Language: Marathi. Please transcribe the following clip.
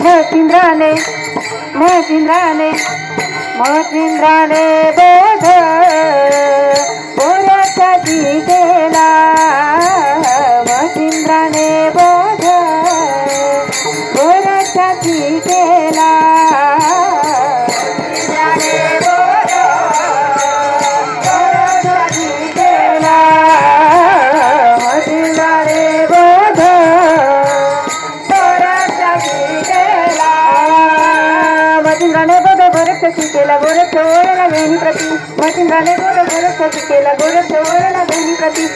मोतींद्राने मोतींद्राने मोतींद्राने बोध पोऱ्याच्या दिला मोतींद्राने बोध पोऱ्याच्या दिला मचिंद्राने बोध गोरख केला गोरक्ष ओळला वेणी प्रती. मचिंद्राने बोध गोरख केला गोरक्ष ओळला वेणी प्रती.